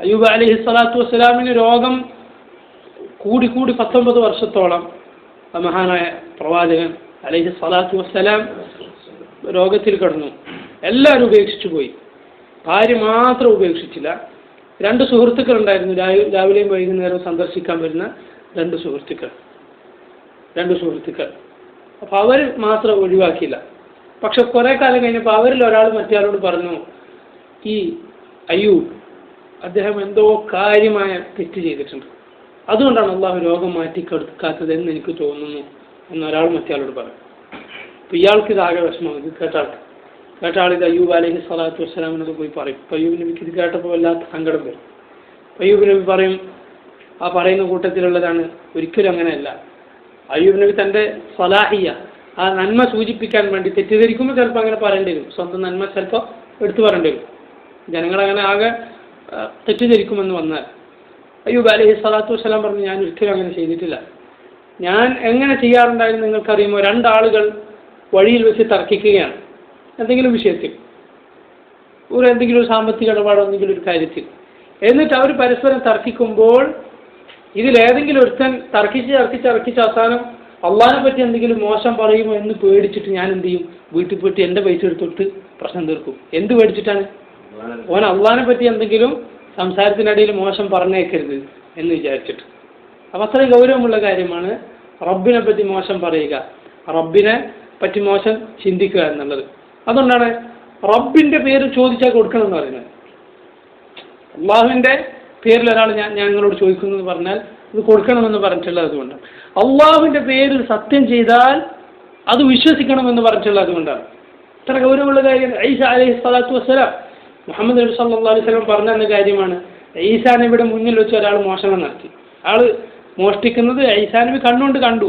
അയ്യൂബ് അലഹി സ്വലാത്തു വസ്സലാമിന് രോഗം കൂടി കൂടി പത്തൊമ്പത് വർഷത്തോളം മഹാനായ പ്രവാചകൻ അലഹി സ്വലാത്തു വസ്സലാം രോഗത്തിൽ കിടന്നു. എല്ലാവരും ഉപേക്ഷിച്ചു പോയി. ഭാര്യ മാത്രം ഉപേക്ഷിച്ചില്ല. രണ്ട് സുഹൃത്തുക്കൾ ഉണ്ടായിരുന്നു രാവി- രാവിലെയും വൈകുന്നേരവും സന്ദർശിക്കാൻ വരുന്ന രണ്ട് സുഹൃത്തുക്കൾ. രണ്ട് സുഹൃത്തുക്കൾ. അപ്പോൾ അവർ മാത്രം ഒഴിവാക്കിയില്ല. പക്ഷെ കുറേ കാലം കഴിഞ്ഞപ്പോൾ അവരിൽ ഒരാൾ മറ്റേയാളോട് പറഞ്ഞു ഈ അയ്യൂബ് അദ്ദേഹം എന്തോ കാര്യമായ തെറ്റ് ചെയ്തിട്ടുണ്ട്. അതുകൊണ്ടാണ് അള്ളാഹു രോഗം മാറ്റിക്കെടുക്കാത്തത് എന്ന് എനിക്ക് തോന്നുന്നു എന്ന് ഒരാൾ മറ്റേയാളോട് പറയും. അപ്പൊ ഇയാൾക്ക് ഇതാകെ വിഷമം ഇത് കേട്ടാൾക്ക് കേട്ട ആൾ ഇത് അയ്യൂബ് അലഹി സ്വലാത്തു വസ്സലാമിനോട് പോയി പറയും. അപ്പോൾ അയ്യൂബ് നബിക്ക് ഇത് കേട്ടപ്പോൾ വല്ലാത്ത സങ്കടം വരും. അയ്യൂബ് നബി പറയും ആ പറയുന്ന കൂട്ടത്തിലുള്ളതാണ് ഒരിക്കലും അങ്ങനെയല്ല. അയ്യൂബ് നബി തന്റെ സലാഹിയ ആ നന്മ സൂചിപ്പിക്കാൻ വേണ്ടി തെറ്റിദ്ധരിക്കുമ്പോൾ ചിലപ്പോൾ അങ്ങനെ പറയേണ്ടി വരും. സ്വന്തം നന്മ ചിലപ്പോൾ എടുത്തു പറയേണ്ടി വരും. ജനങ്ങളങ്ങനെ ആകെ തെറ്റിദ്ധരിക്കുമെന്ന് വന്നാൽ. അയ്യൂബ് അലഹി സ്വലാത്തു വസ്സലാം പറഞ്ഞു ഞാൻ ഒരിക്കലും അങ്ങനെ ചെയ്തിട്ടില്ല. ഞാൻ എങ്ങനെ ചെയ്യാറുണ്ടായിരുന്നു നിങ്ങൾക്കറിയുമോ? രണ്ടാളുകൾ വഴിയിൽ വെച്ച് തർക്കിക്കുകയാണ്. എന്തെങ്കിലും വിഷയത്തിൽ. ഒരു എന്തെങ്കിലും ഒരു സാമ്പത്തിക ഇടപാടോ എന്തെങ്കിലും ഒരു കാര്യത്തിൽ. എന്നിട്ട് അവർ പരസ്പരം തർക്കിക്കുമ്പോൾ ഇതിലേതെങ്കിലും ഒരുത്തൻ തർക്കിച്ച് തർക്കിച്ച് തർക്കിച്ച് അവസാനം അള്ളാഹിനെ പറ്റി എന്തെങ്കിലും മോശം പറയുമോ എന്ന് പേടിച്ചിട്ട് ഞാൻ എന്ത് ചെയ്യും? വീട്ടിൽ പോയിട്ട് എന്റെ പൈസ എടുത്തിട്ട് പ്രശ്നം തീർക്കും. എന്ത് പേടിച്ചിട്ടാണ്? ഓൻ അള്ളഹാനെ പറ്റി എന്തെങ്കിലും സംസാരത്തിനിടയിൽ മോശം പറഞ്ഞേക്കരുത് എന്ന് വിചാരിച്ചിട്ട്. അപ്പം അത്രയും ഗൗരവമുള്ള കാര്യമാണ് റബ്ബിനെ പറ്റി മോശം പറയുക. റബ്ബിനെ പറ്റി മോശം ചിന്തിക്കുക എന്നുള്ളത്. അതുകൊണ്ടാണ് റബ്ബിന്റെ പേര് ചോദിച്ചാൽ കൊടുക്കണം എന്ന് പറയുന്നത്. അള്ളാഹുവിന്റെ പേരിൽ ഒരാൾ ഞാൻ ഞാൻ നിങ്ങളോട് ചോദിക്കുന്നു എന്ന് പറഞ്ഞാൽ ഇത് കൊടുക്കണമെന്ന് പറഞ്ഞിട്ടുള്ളത് അതുകൊണ്ടാണ്. അള്ളാഹുവിന്റെ പേരിൽ സത്യം ചെയ്താൽ അത് വിശ്വസിക്കണമെന്ന് പറഞ്ഞിട്ടുള്ളത് അതുകൊണ്ടാണ്. ഇത്ര ഗൗരവമുള്ള കാര്യം. ഐസ അലൈഹി സ്വലാത്തു വസ്സലാം. മുഹമ്മദ് നബി സല്ലാ അലൈഹി സ്വലം പറഞ്ഞ എന്ന കാര്യമാണ് ഈസാ നബിയുടെ മുന്നിൽ വെച്ച് ഒരാൾ മോഷണം നടത്തി. ആൾ മോഷ്ടിക്കുന്നത് ഈസാ കണ്ണുകൊണ്ട് കണ്ടു.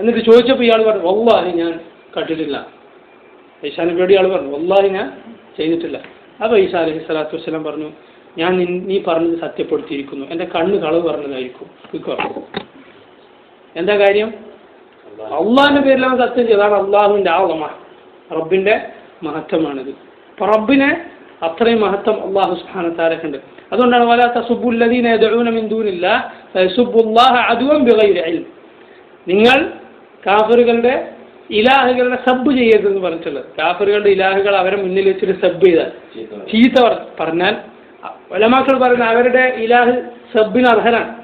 എന്നിട്ട് ചോദിച്ചപ്പോൾ ഇയാൾ പറഞ്ഞു വല്ലാഹി ഞാൻ കണ്ടിട്ടില്ല. ഈസാ നബിയോട് ഇയാൾ പറഞ്ഞു വല്ലാഹി ഞാൻ ചെയ്തിട്ടില്ല. അപ്പോൾ ഈസാ അലഹി സ്വലാത്തു വസ്സലാം പറഞ്ഞു ഞാൻ നീ പറഞ്ഞത് സത്യപ്പെടുത്തിയിരിക്കുന്നു. എന്റെ കണ്ണ് കളവ് പറഞ്ഞതായിരിക്കും. പറഞ്ഞു. എന്താ കാര്യം? അള്ളാഹിന്റെ പേരിലാണ് സത്യം ചെയ്തതാണ് അള്ളാഹുവിന്റെ ആളമ റബ്ബിന്റെ മഹത്വമാണിത്. റബ്ബിനെ അത്രയും മഹത്വം അള്ളാഹു സുഹാന താരക്കുണ്ട് അതുകൊണ്ടാണ് വലാ തസുബ്ബുല്ലദീന ദൂനില്ല ഇൽം. നിങ്ങൾ കാഫറുകളുടെ ഇലാഹുകളുടെ സബ്ബ് ചെയ്യരുതെന്ന് പറഞ്ഞിട്ടുള്ളത്. കാഫറുകളുടെ ഇലാഹുകൾ അവരെ മുന്നിൽ വെച്ചിട്ട് സബ് ചെയ്താൽ ചീത്ത പറ- പറഞ്ഞാൽ വലമാക്കൾ പറയുന്ന അവരുടെ ഇലാഹ് സബിന് അർഹരാണ്.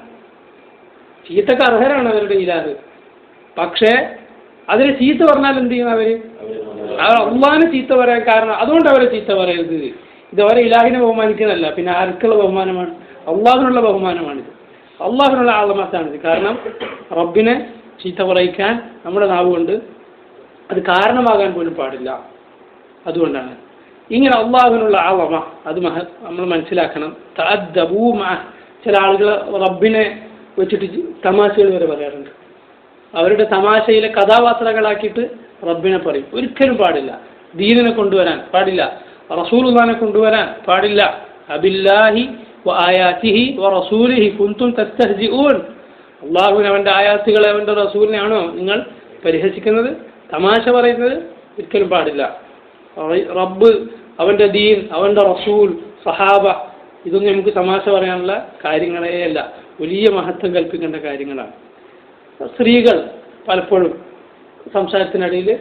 ചീത്തക്ക് അർഹരാണ് അവരുടെ ഇലാഹ്. പക്ഷേ അതിന് ചീത്ത പറഞ്ഞാൽ എന്ത് ചെയ്യണം അവർ അള്ളാഹിനെ ചീത്ത പറയാൻ കാരണം അതുകൊണ്ട് അവരെ ചീത്ത പറയരുത്. ഇത് അവരെ ഇലാഹിനെ ബഹുമാനിക്കുന്നതല്ല. പിന്നെ ആർക്കുള്ള ബഹുമാനമാണ്? അള്ളാഹിനുള്ള ബഹുമാനമാണിത്. അള്ളാഹിനുള്ള ആളമാസാണിത് കാരണം റബ്ബിനെ ചീത്ത പറയിക്കാൻ നമ്മുടെ നാവ് കൊണ്ട് അത് കാരണമാകാൻ പോലും പാടില്ല. അതുകൊണ്ടാണ്. ഇങ്ങനെ അള്ളാഹുവിനുള്ള ആളമ. അത് മഹ നമ്മൾ മനസ്സിലാക്കണം. തഅദ്ദബൂ മഅ. ചില ആളുകൾ റബ്ബിനെ വെച്ചിട്ട് തമാശകൾ വരെ പറയാറുണ്ട്. അവരുടെ തമാശയിലെ കഥാപാത്രങ്ങളാക്കിയിട്ട് റബ്ബിനെ പറയും. ഒരിക്കലും പാടില്ല. ദീനിനെ കൊണ്ടുവരാൻ പാടില്ല. റസൂലുള്ളാനെ കൊണ്ടുവരാൻ പാടില്ല. അബില്ലാഹി ആയാത്തിഹി റസൂലിഹി കുന്തും തസ്തഹ്ജിഊൻ. അള്ളാഹുവിന് അവന്റെ ആയാത്തുകളെ അവന്റെ റസൂലിനെയാണോ നിങ്ങൾ പരിഹസിക്കുന്നത് തമാശ പറയുന്നത്? ഒരിക്കലും പാടില്ല. റബ്ബ് അവന്റെ ദീൻ അവന്റെ റസൂൽ സഹാബ ഇതൊന്നും നമുക്ക് തമാശ പറയാനുള്ള കാര്യങ്ങളേ അല്ല വലിയ മഹത്വം കൽപ്പിക്കേണ്ട കാര്യങ്ങളാണ്. സ്ത്രീകൾ പലപ്പോഴും സംസാരത്തിനിടയിൽ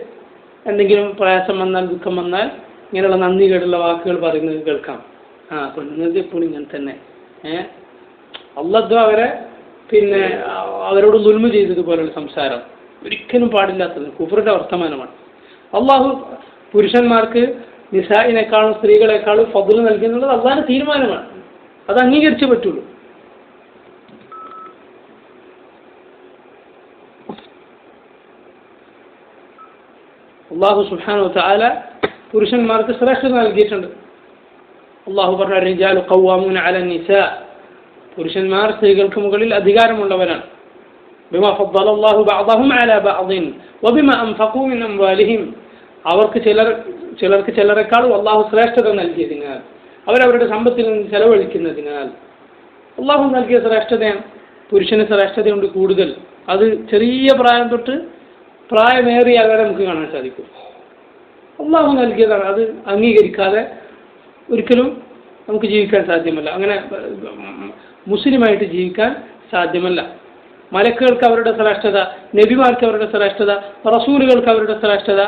എന്തെങ്കിലും പ്രയാസം വന്നാൽ ദുഃഖം വന്നാൽ ഇങ്ങനെയുള്ള നന്ദി കേട്ടുള്ള വാക്കുകൾ പറയുന്നത് കേൾക്കാം. ആ പെണ്ണുങ്ങൾക്ക് എപ്പോഴും ഇങ്ങനെ തന്നെ. ഏഹ് അള്ളദ്വ അവരെ പിന്നെ അവരോട് ദുൽമ ചെയ്തതുപോലുള്ള സംസാരം ഒരിക്കലും പാടില്ലാത്തത്. കുഫറിന്റെ വർത്തമാനമാണ്. അള്ളാഹു പുരുഷന്മാർക്ക് നിസായിനേക്കാളും സ്ത്രീകളെക്കാളും ഫതുൽ നൽകുന്നുള്ളത് അള്ളാഹിന്റെ തീരുമാനമാണ്. അത് അംഗീകരിച്ചേ പറ്റുള്ളൂ. അള്ളാഹു സുബ്ഹാനഹു താല പുരുഷന്മാർക്ക് ശ്രേഷ്ഠത നൽകിയിട്ടുണ്ട്. അള്ളാഹു പറഞ്ഞ ഖവ്വാമൂന അല നിസ. പുരുഷന്മാർ സ്ത്രീകൾക്ക് മുകളിൽ അധികാരമുള്ളവരാണ്. അലാ മിൻ അവർക്ക് ചിലർ ചിലർക്ക് ചിലരെക്കാൾ അള്ളാഹു ശ്രേഷ്ഠത നൽകിയതിനാൽ അവരവരുടെ സമ്പത്തിൽ നിന്ന് ചെലവഴിക്കുന്നതിനാൽ അള്ളാഹു നൽകിയ ശ്രേഷ്ഠതയാണ്. പുരുഷന് ശ്രേഷ്ഠതയുണ്ട് കൂടുതൽ. അത് ചെറിയ പ്രായം തൊട്ട് പ്രായമേറിയ ആളെ നമുക്ക് കാണാൻ സാധിക്കും. അള്ളാഹു നൽകിയതാണ്. അത് അംഗീകരിക്കാതെ ഒരിക്കലും നമുക്ക് ജീവിക്കാൻ സാധ്യമല്ല. അങ്ങനെ മുസ്ലിമായിട്ട് ജീവിക്കാൻ സാധ്യമല്ല. മലക്കുകൾക്ക് അവരുടെ ശ്രേഷ്ഠത നബിമാർക്ക് അവരുടെ ശ്രേഷ്ഠത റസൂലുകൾക്ക് അവരുടെ ശ്രേഷ്ഠത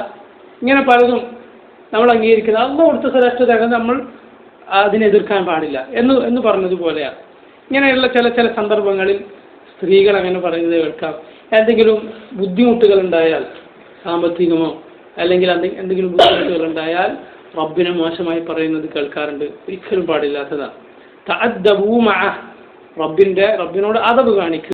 ഇങ്ങനെ പലതും നമ്മൾ അംഗീകരിക്കുന്നത്. അന്ന് കൊടുത്ത ശ്രേഷ്ഠത നമ്മൾ അതിനെ എതിർക്കാൻ പാടില്ല എന്ന് എന്ന് പറഞ്ഞതുപോലെയാണ്. ഇങ്ങനെയുള്ള ചില ചില സന്ദർഭങ്ങളിൽ സ്ത്രീകൾ അങ്ങനെ പറയുന്നത് കേൾക്കാം. എന്തെങ്കിലും ബുദ്ധിമുട്ടുകൾ ഉണ്ടായാൽ സാമ്പത്തികമോ അല്ലെങ്കിൽ എന്തെ- എന്തെങ്കിലും ബുദ്ധിമുട്ടുകൾ ഉണ്ടായാൽ റബ്ബിനെ മോശമായി പറയുന്നത് കേൾക്കാറുണ്ട്. ഒരിക്കലും പാടില്ലാത്തതാണ് റബ്ബിന്റെ റബ്ബിനോട് അതവ് കാണിക്കുക.